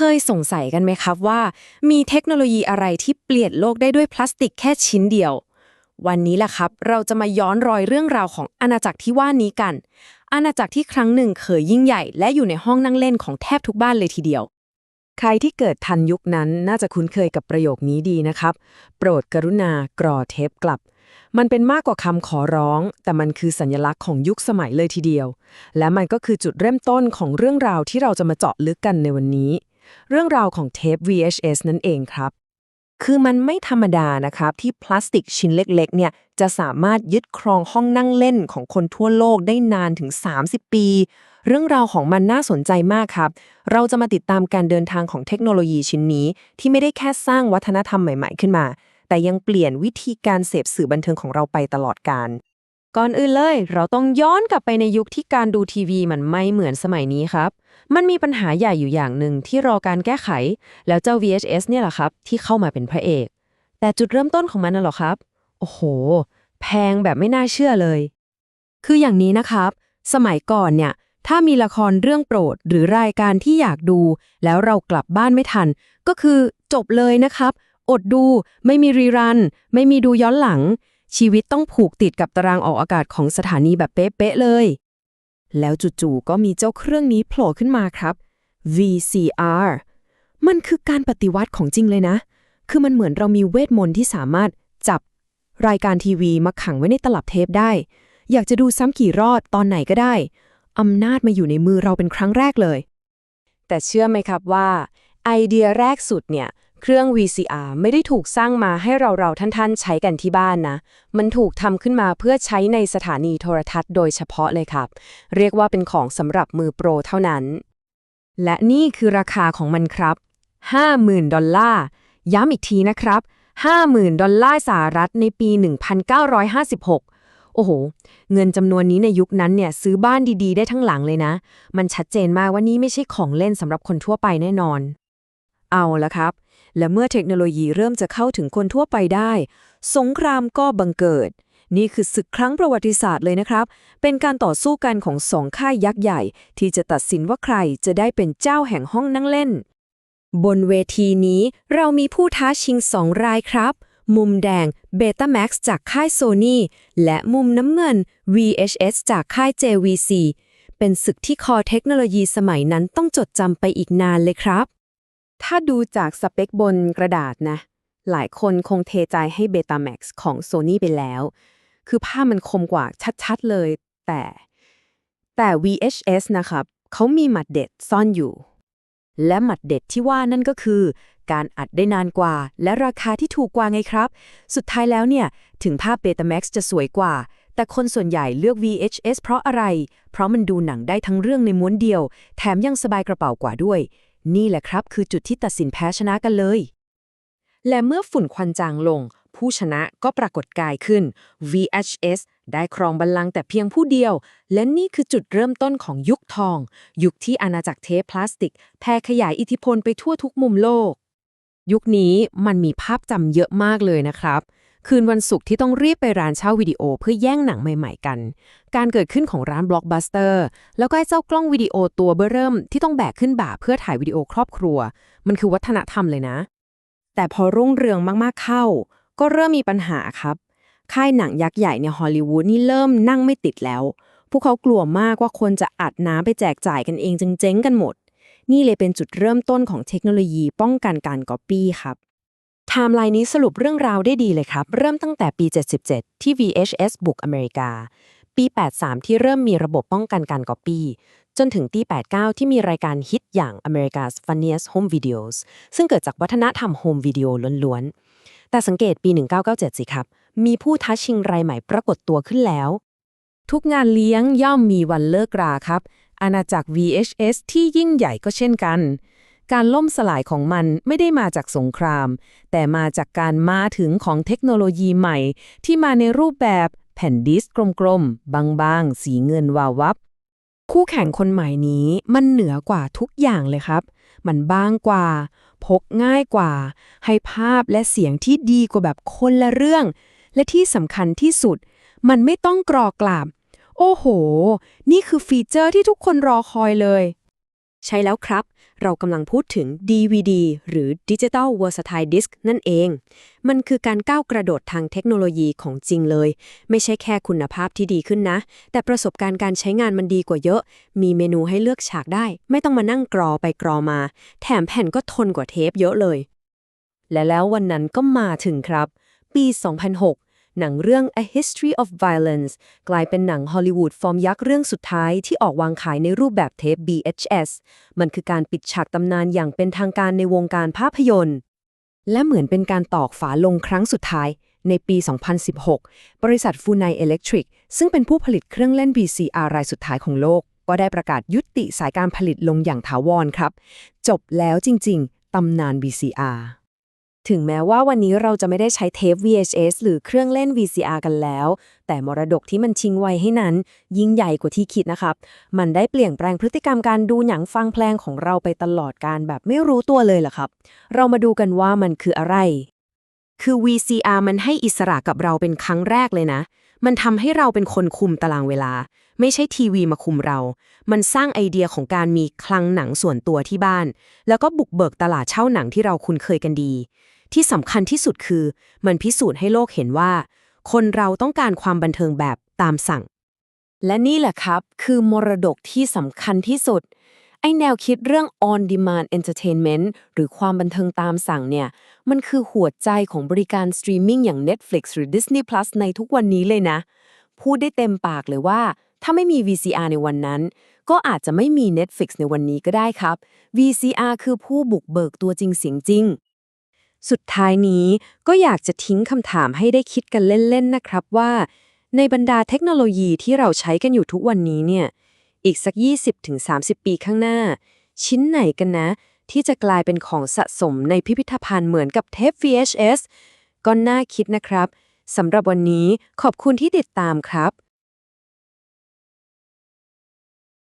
เคยสงสัยกันไหมครับว่า มีเทคโนโลยีอะไรที่เปลี่ยนโลกได้ด้วยพลาสติกแค่ชิ้นเดียว วันนี้แหละครับ เราจะมาย้อนรอยเรื่องราวของอาณาจักรที่ว่านี้กัน อาณาจักรที่ครั้งหนึ่งเคยยิ่งใหญ่ และอยู่ในห้องนั่งเล่นของแทบทุกบ้านเลยทีเดียว ใครที่เกิดทันยุคนั้นน่าจะคุ้นเคยกับประโยคนี้ดีนะครับ โปรดกรุณากรอเทปกลับมันเป็นมากกว่าคำขอร้อง แต่มันคือสัญลักษณ์ของยุคสมัยเลยทีเดียว และมันก็คือจุดเริ่มต้นของเรื่องราวที่เราจะมาเจาะลึกกันในวันนี้ เรื่องราวของเทป VHS นั่นเองครับ คือมันไม่ธรรมดานะครับ ที่พลาสติกชิ้นเล็กๆ เนี่ย จะสามารถยึดครองห้องนั่งเล่นของคนทั่วโลกได้นานถึง 30 ปี เรื่องราวของมันน่าสนใจมากครับ เราจะมาติดตามการเดินทางของเทคโนโลยีชิ้นนี้ ที่ไม่ได้แค่สร้างวัฒนธรรมใหม่ ๆ ขึ้นมา แต่ยังเปลี่ยนวิธีการเสพสื่อบันเทิงของเราไปตลอดกาล ก่อนอื่นเลย เราต้องย้อนกลับไปในยุคที่การดูทีวีมันไม่เหมือนสมัยนี้ครับ มันมีปัญหาใหญ่อยู่อย่างหนึ่งที่รอการแก้ไข แล้วเจ้า VHS เนี่ยแหละครับ ที่เข้ามาเป็นพระเอก แต่จุดเริ่มต้นของมันน่ะหรอครับ โอ้โห แพงแบบไม่น่าเชื่อเลย คืออย่างนี้นะครับ สมัยก่อนเนี่ย ถ้ามีละครเรื่องโปรด หรือรายการที่อยากดู แล้วเรากลับบ้านไม่ทัน ก็คือจบเลยนะครับ อดดู ไม่มีรีรัน ไม่มีดูย้อนหลัง ชีวิตต้องผูกติดกับตารางออกอากาศของสถานีแบบเป๊ะๆเลย แล้วจู่ๆก็มีเจ้าเครื่องนี้โผล่ขึ้นมาครับ VCR มันคือการปฏิวัติของจริงเลยนะ คือมันเหมือนเรามีเวทมนต์ที่สามารถจับรายการทีวีมาขังไว้ในตลับเทปได้ อยากจะดูซ้ำกี่รอดตอนไหนก็ได้ อำนาจมาอยู่ในมือเราเป็นครั้งแรกเลย แต่เชื่อไหมครับว่า ไอเดียแรกสุดเนี่ย เครื่อง VCR ไม่ได้ถูกสร้างมาให้เราเราท่านๆ ใช้กันที่บ้านนะ มันถูกทำขึ้นมาเพื่อใช้ในสถานีโทรทัศน์โดยเฉพาะเลยครับ เรียกว่าเป็นของสำหรับมือโปรเท่านั้น และนี่คือราคาของมันครับ 50,000 ดอลลาร์ ย้ำอีกทีนะครับ 50,000 ดอลลาร์สหรัฐในปี 1956โอ้โห เงินจำนวนนี้ในยุคนั้นเนี่ยซื้อบ้านดีๆ ได้ทั้งหลังเลยนะ มันชัดเจนมากว่านี่ไม่ใช่ของเล่นสำหรับคนทั่วไปแน่นอน เอาละครับ และเมื่อเทคโนโลยีเริ่มจะเข้าถึงคนทั่วไปได้ สงครามก็บังเกิด นี่คือศึกครั้งประวัติศาสตร์เลยนะครับ เป็นการต่อสู้กันของสองค่ายยักษ์ใหญ่ ที่จะตัดสินว่าใครจะได้เป็นเจ้าแห่งห้องนั่งเล่น บนเวทีนี้เรามีผู้ท้าชิงสองรายครับ มุมแดง Betamax จากค่าย Sony และมุมน้ำเงิน VHS จากค่าย JVC เป็นศึกที่คอเทคโนโลยีสมัยนั้นต้องจดจำไปอีกนานเลยครับ ถ้าดูจากสเปคบนกระดาษนะ หลายคนคงเทใจให้ Betamax ของ Sony ไปแล้ว คือภาพมันคมกว่าชัดๆเลย แต่แต่ VHS นะครับ เขามีหมัดเด็ดซ่อนอยู่ และหมัดเด็ดที่ว่านั่นก็คือ การอัดได้นานกว่า และราคาที่ถูกกว่าไงครับ สุดท้ายแล้วเนี่ย ถึงภาพ Betamax จะสวยกว่า แต่คนส่วนใหญ่เลือก VHS เพราะอะไร เพราะมันดูหนังได้ทั้งเรื่องในม้วนเดียว แถมยังสบายกระเป๋ากว่าด้วย นี่แหละครับคือจุดที่ตัดสินแพ้ชนะกันเลย และเมื่อฝุ่นควันจางลง ผู้ชนะก็ปรากฏกายขึ้น VHS ได้ครองบัลลังก์แต่เพียงผู้เดียว และนี่คือจุดเริ่มต้นของยุคทอง ยุคที่อาณาจักรเทปพลาสติกแพร่ขยายอิทธิพลไปทั่วทุกมุมโลก ยุคนี้มันมีภาพจำเยอะมากเลยนะครับ คืนวันศุกร์ที่ต้องรีบไปร้านเช่าวิดีโอเพื่อแย่งหนังใหม่ๆกัน การเกิดขึ้นของร้านบล็อกบัสเตอร์แล้วก็ไอ้เจ้ากล้องวิดีโอตัวเบ้อเริ่มที่ต้องแบกขึ้นบ่าเพื่อถ่ายวิดีโอครอบครัว มันคือวัฒนธรรมเลยนะ แต่พอรุ่งเรืองมากๆเข้า ก็เริ่มมีปัญหาครับ ค่ายหนังยักษ์ใหญ่ในฮอลลีวูดนี่เริ่มนั่งไม่ติดแล้ว พวกเขากลัวมากว่าคนจะอัดน้ำไปแจกจ่ายกันเองจึงเจ๊งกันหมด นี่เลยเป็นจุดเริ่มต้นของเทคโนโลยีป้องกันการก๊อปปี้ครับ ไทม์ไลน์นี้สรุปเรื่องราวได้ดีเลยครับ เริ่มตั้งแต่ปี 77 ที่ VHS บุกอเมริกา ปี 83 ที่เริ่มมีระบบป้องกันการก๊อปปี้จนถึงปี89 ที่มีรายการฮิตอย่าง America's Funniest Home Videos ซึ่งเกิดจากวัฒนธรรมโฮมวิดีโอล้วนๆ แต่สังเกตปี 1997 สิครับ มีผู้ท้าชิงรายใหม่ปรากฏตัวขึ้นแล้ว ทุกงานเลี้ยงย่อมมีวันเลิกราครับ อาณาจักร VHS ที่ยิ่งใหญ่ก็เช่นกัน การล่มสลายของมันไม่ได้มาจากสงคราม แต่มาจากการมาถึงของเทคโนโลยีใหม่ ที่มาในรูปแบบแผ่นดิสก์กลมๆ บางๆ สีเงินวาววับ คู่แข่งคนใหม่นี้มันเหนือกว่าทุกอย่างเลยครับ มันบางกว่า พกง่ายกว่า ให้ภาพและเสียงที่ดีกว่าแบบคนละเรื่อง และที่สำคัญที่สุด มันไม่ต้องกรอกลาบ โอ้โห นี่คือฟีเจอร์ที่ทุกคนรอคอยเลย ใช่แล้วครับ เรากำลังพูดถึง DVD หรือ Digital Versatile Disc นั่นเอง มันคือการก้าวกระโดดทางเทคโนโลยีของจริงเลย ไม่ใช่แค่คุณภาพที่ดีขึ้นนะ แต่ประสบการณ์การใช้งานมันดีกว่าเยอะ มีเมนูให้เลือกฉากได้ ไม่ต้องมานั่งกรอไปกรอมา แถมแผ่นก็ทนกว่าเทปเยอะเลย และแล้ววันนั้นก็มาถึงครับ ปี 2006 หนังเรื่อง A History of Violence กลายเป็นหนังฮอลลีวูดฟอร์มยักษ์เรื่องสุดท้ายที่ออกวางขายในรูปแบบเทป VHS มันคือการปิดฉากตำนานอย่างเป็นทางการในวงการภาพยนตร์ และเหมือนเป็นการตอกฝาลงครั้งสุดท้ายในปี 2016 บริษัทฟูไนเอเล็กทริกซึ่งเป็นผู้ผลิตเครื่องเล่น VCR รายสุดท้ายของโลก ก็ได้ประกาศยุติสายการผลิตลงอย่างถาวรครับ จบแล้วจริง ๆ ตำนาน VCR ถึงแม้ว่าวันนี้เราจะไม่ได้ใช้เทป VHS หรือเครื่องเล่น VCR กันแล้ว แต่มรดกที่มันชิงไว้ให้นั้น ยิ่งใหญ่กว่าที่คิดนะครับ มันได้เปลี่ยนแปลงพฤติกรรมการดูหนังฟังเพลงของเราไปตลอดการแบบไม่รู้ตัวเลยล่ะครับ เรามาดูกันว่ามันคืออะไร คือ VCR มันให้อิสระกับเราเป็นครั้งแรกเลยนะ มันทำให้เราเป็นคนคุมตารางเวลา ไม่ใช่ทีวีมาคุมเรา มันสร้างไอเดียของการมีคลังหนังส่วนตัวที่บ้าน แล้วก็บุกเบิกตลาดเช่าหนังที่เราคุ้นเคยกันดี ที่สำคัญที่สุดคือ มันพิสูจน์ให้โลกเห็นว่า คนเราต้องการความบันเทิงแบบตามสั่ง และนี่แหละครับ คือมรดกที่สำคัญที่สุด ไอแนวคิดเรื่อง on demand entertainment หรือความบันเทิงตามสั่งเนี่ย มันคือหัวใจของบริการสตรีมมิ่งอย่าง Netflix หรือ Disney Plus ในทุกวันนี้เลยนะ พูดได้เต็มปากเลยว่า ถ้าไม่มี VCR ในวันนั้นก็อาจจะไม่มี Netflix ในวันนี้ก็ได้ครับ VCR คือผู้บุกเบิกตัวจริงเสียงจริง สุดท้ายนี้ก็อยากจะทิ้งคำถามให้ได้คิดกันเล่น ๆ นะครับว่า ในบรรดาเทคโนโลยีที่เราใช้กันอยู่ทุกวันนี้เนี่ย อีกสัก 20-30 ปีข้างหน้า ชิ้นไหนกันนะ ที่จะกลายเป็นของสะสมในพิพิธภัณฑ์เหมือนกับเทป VHS ก็น่าคิดนะครับสำหรับวันนี้ขอบคุณที่ติดตามครับ